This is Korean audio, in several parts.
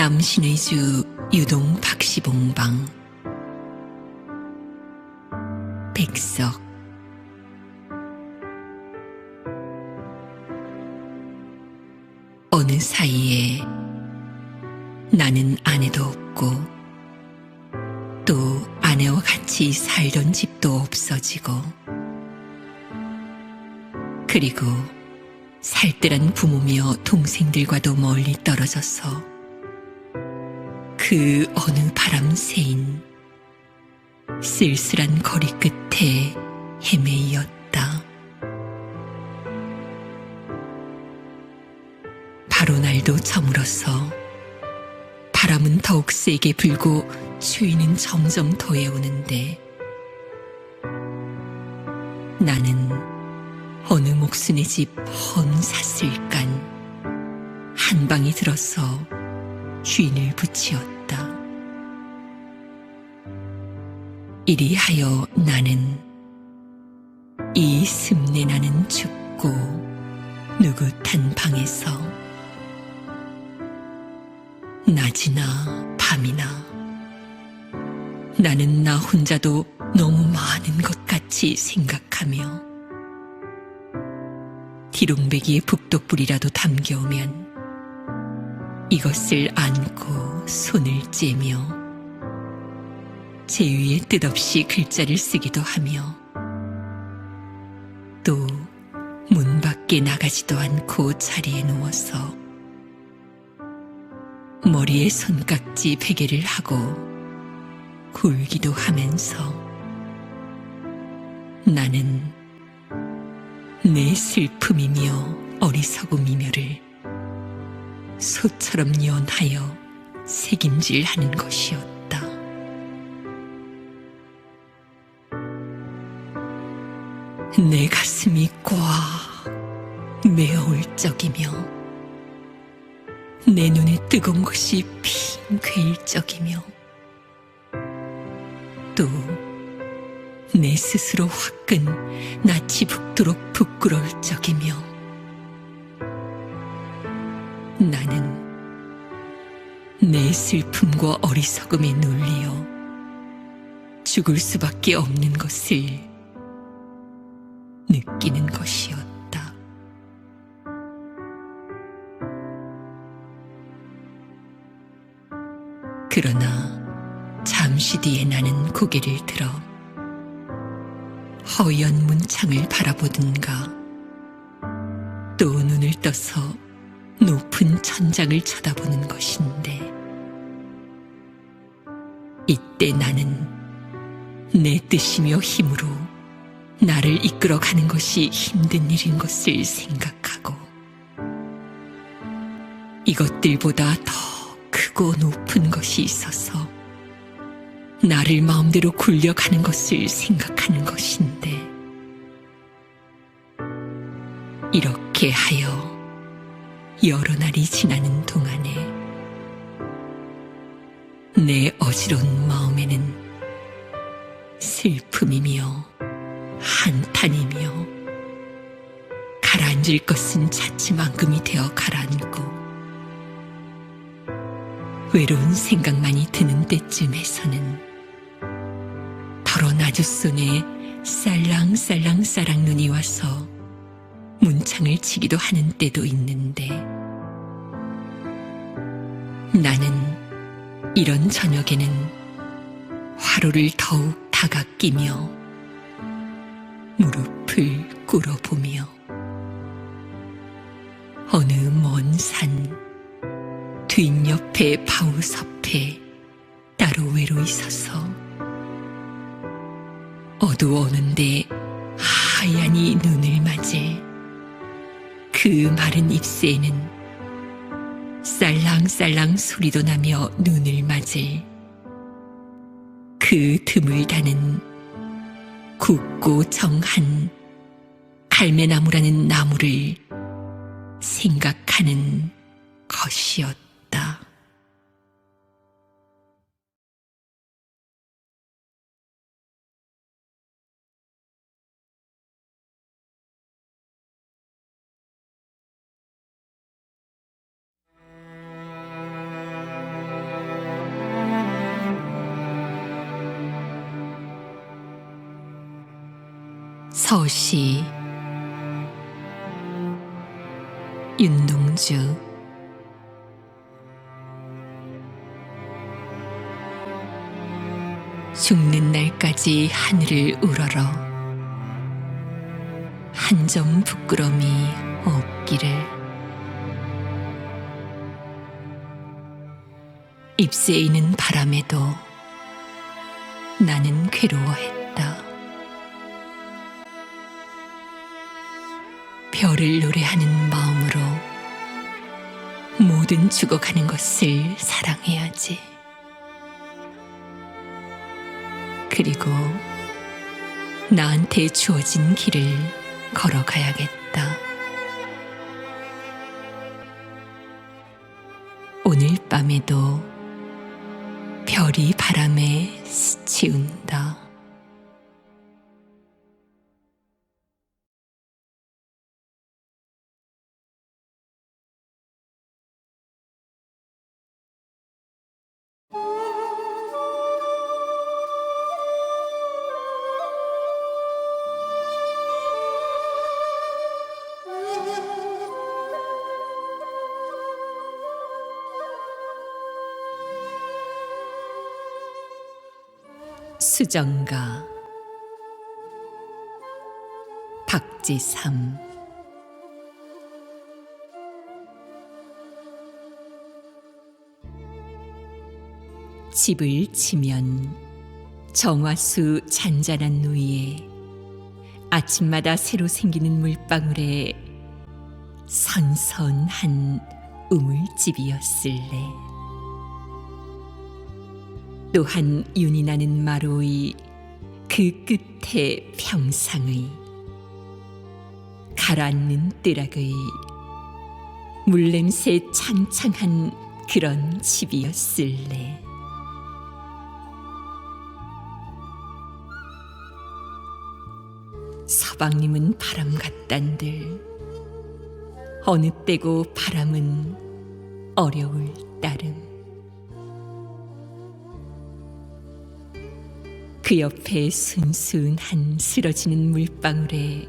남신의 주 유동 박시봉방. 백석. 어느 사이에 나는 아내도 없고 또 아내와 같이 살던 집도 없어지고 그리고 살뜰한 부모며 동생들과도 멀리 떨어져서 그 어느 바람 새인 쓸쓸한 거리 끝에 헤매이었다. 바로 날도 저물어서 바람은 더욱 세게 불고 추위는 점점 더해오는데 나는 어느 목순의 집 헌사슬간 한 방이 들어서 쉰을 붙이었다. 이리하여 나는 이 습내 나는 춥고 느긋한 방에서 낮이나 밤이나 나는 나 혼자도 너무 많은 것 같이 생각하며 기롱배기에 북독불이라도 담겨오면 이것을 안고 손을 째며 제 위에 뜻없이 글자를 쓰기도 하며 또 문 밖에 나가지도 않고 자리에 누워서 머리에 손깍지 베개를 하고 굴기도 하면서 나는 내 슬픔이며 어리석음이며를 소처럼 연하여 새김질하는 것이었다. 내 가슴이 꽉 메어올 적이며 내 눈에 뜨거운 것이 핑 괴일 적이며 또 내 스스로 화끈 낯이 붓도록 부끄러울 적이며 내 슬픔과 어리석음에 눌리어 죽을 수밖에 없는 것을 느끼는 것이었다. 그러나 잠시 뒤에 나는 고개를 들어 허연 문창을 바라보든가 또 눈을 떠서 높은 천장을 쳐다보는 것인데 이때 나는 내 뜻이며 힘으로 나를 이끌어가는 것이 힘든 일인 것을 생각하고 이것들보다 더 크고 높은 것이 있어서 나를 마음대로 굴려가는 것을 생각하는 것인데 이렇게 하여 여러 날이 지나는 동안에 내 어지러운 마음에는 슬픔이며 한탄이며 가라앉을 것은 차츰만금이 되어 가라앉고 외로운 생각만이 드는 때쯤에서는 더러 나주손에 쌀랑쌀랑 쌀랑 눈이 와서 문창을 치기도 하는 때도 있는데 나는 이런 저녁에는 화로를 더욱 다가끼며 무릎을 꿇어보며 어느 먼 산 뒷옆에 바우섭에 따로 외로이 서서 어두워오는데 하얀이 눈을 맞을 그 마른 잎새에는 쌀랑쌀랑 소리도 나며 눈을 맞을 그 틈을 다는 굵고 정한 갈매나무라는 나무를 생각하는 것이었다. 서시 윤동주 죽는 날까지 하늘을 우러러 한 점 부끄럼이 없기를 잎새이는 바람에도 나는 괴로워했다. 별을 노래하는 마음으로 모든 죽어가는 것을 사랑해야지. 그리고 나한테 주어진 길을 걸어가야겠다. 오늘 밤에도 별이 바람에 스치운다. 수정가 박지삼 집을 치면 정화수 잔잔한 누이에 아침마다 새로 생기는 물방울에 선선한 우물집이었을래. 또한 윤이 나는 마루의 그 끝에 평상의 가라앉는 뜰악의 물냄새 창창한 그런 집이었을래. 서방님은 바람 같단들 어느 때고 바람은 어려울 따름 그 옆에 순순한 쓰러지는 물방울에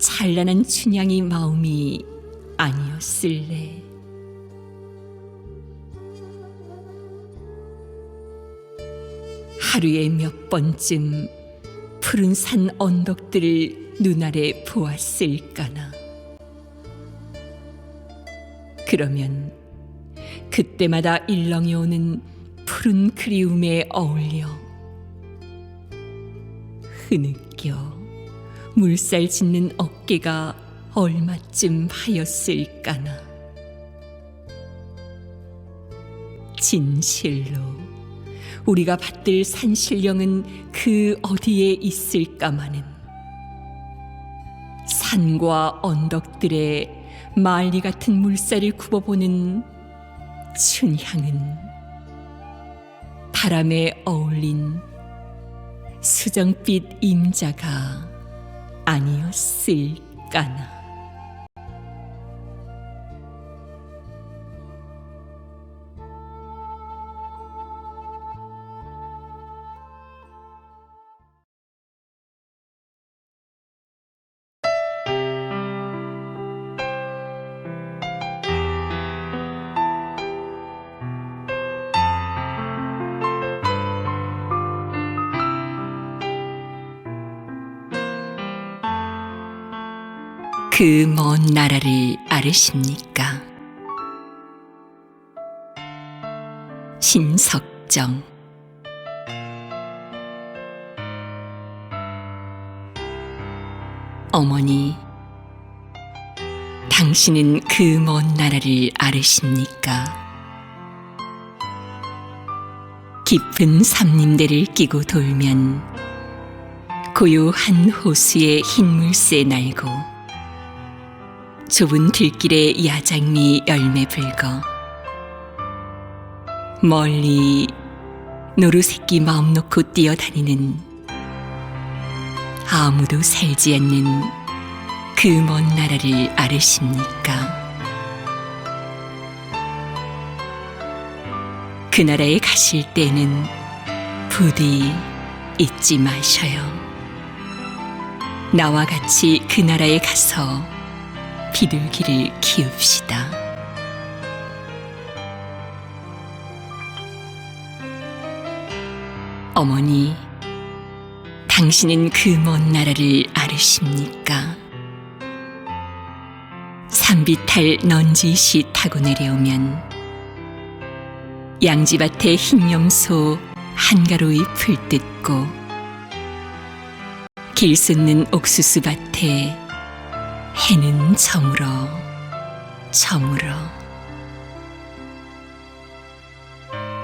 찬란한 춘향이 마음이 아니었을래 하루에 몇 번쯤 푸른 산 언덕들을 눈아래 보았을까나. 그러면 그때마다 일렁이 오는 푸른 그리움에 어울려 흐느껴 물살 짓는 어깨가 얼마쯤 하였을까나. 진실로 우리가 받들 산신령은 그 어디에 있을까마는 산과 언덕들의 말리 같은 물살을 굽어보는 춘향은 바람에 어울린 수정빛 임자가 아니었을까나. 그 먼 나라를 아르십니까? 신석정 어머니, 당신은 그 먼 나라를 아르십니까? 깊은 삼림대를 끼고 돌면 고요한 호수의 흰 물새 날고 좁은 들길에 야장미 열매 불거 멀리 노루새끼 마음 놓고 뛰어다니는 아무도 살지 않는 그 먼 나라를 아르십니까? 그 나라에 가실 때는 부디 잊지 마셔요. 나와 같이 그 나라에 가서 비둘기를 키웁시다. 어머니, 당신은 그 먼 나라를 아르십니까? 산비탈 넌지시 타고 내려오면 양지밭에 흰염소 한가로이 풀 뜯고 길 쏟는 옥수수밭에 해는 저물어 저물어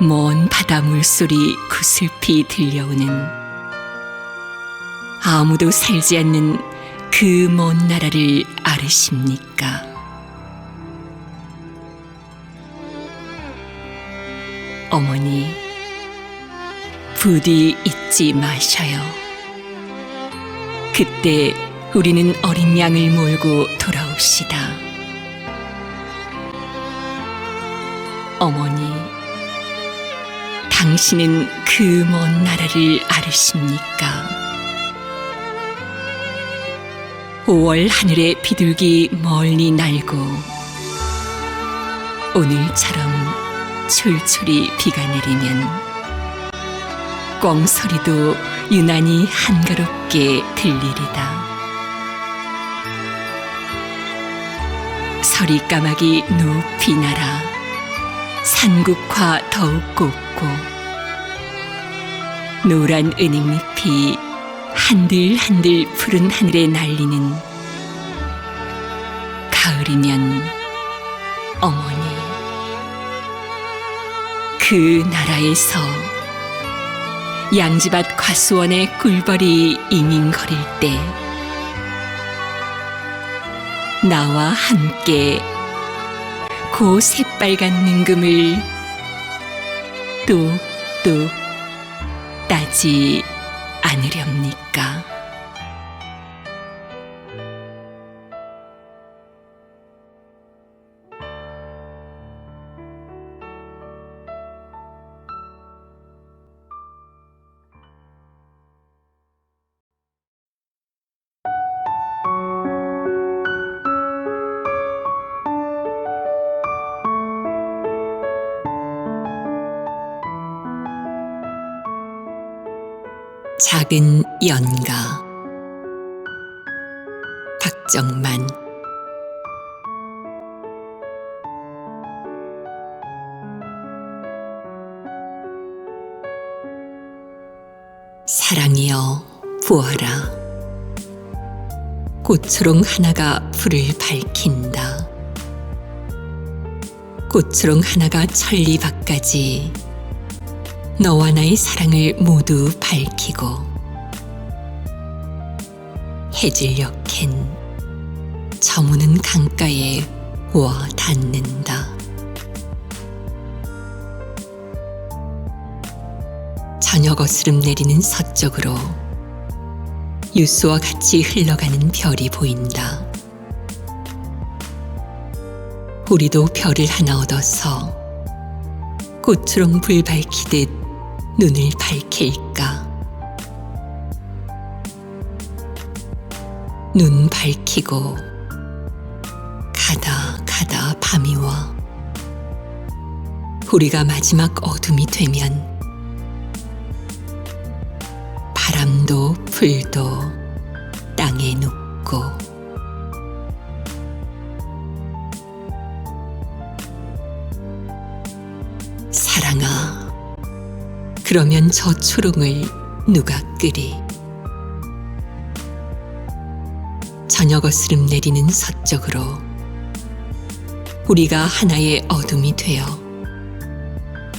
먼 바다 물소리 구슬피 들려오는 아무도 살지 않는 그 먼 나라를 아르십니까? 어머니, 부디 잊지 마셔요. 그때 우리는 어린 양을 몰고 돌아옵시다. 어머니, 당신은 그 먼 나라를 아르십니까? 5월 하늘에 비둘기 멀리 날고 오늘처럼 출출이 비가 내리면 꿩소리도 유난히 한가롭게 들리리다. 서리 까마귀 높이 날아 산국화 더욱 곱고 노란 은행잎이 한들한들 푸른 하늘에 날리는 가을이면 어머니 그 나라에서 양지밭 과수원의 꿀벌이 잉잉거릴 때 나와 함께 고 새빨간 능금을 뚝뚝 따지 않으렵니까? 작은 연가. 박정만. 사랑이여 부어라. 꽃초롱 하나가 불을 밝힌다. 꽃초롱 하나가 천리 밖까지 너와 나의 사랑을 모두 밝히고 해질녘엔 저무는 강가에 와 닿는다. 저녁 어스름 내리는 서쪽으로 유수와 같이 흘러가는 별이 보인다. 우리도 별을 하나 얻어서 꽃초롱 불 밝히듯 눈을 밝힐 눈 밝히고 가다 가다 밤이 와. 우리가 마지막 어둠이 되면 바람도 풀도 땅에 눕고 사랑아 그러면 저 초롱을 누가 끄리 저녁 어스름 내리는 서쪽으로 우리가 하나의 어둠이 되어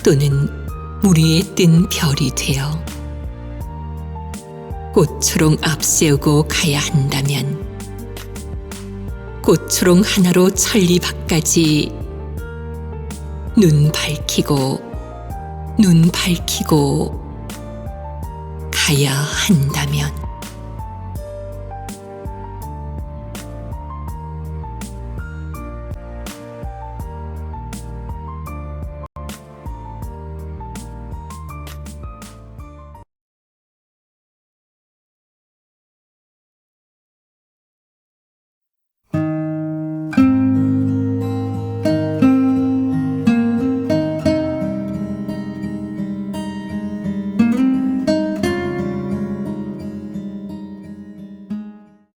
또는 물 위에 뜬 별이 되어 꽃초롱 앞세우고 가야 한다면 꽃초롱 하나로 천리 밖까지 눈 밝히고 눈 밝히고 가야 한다면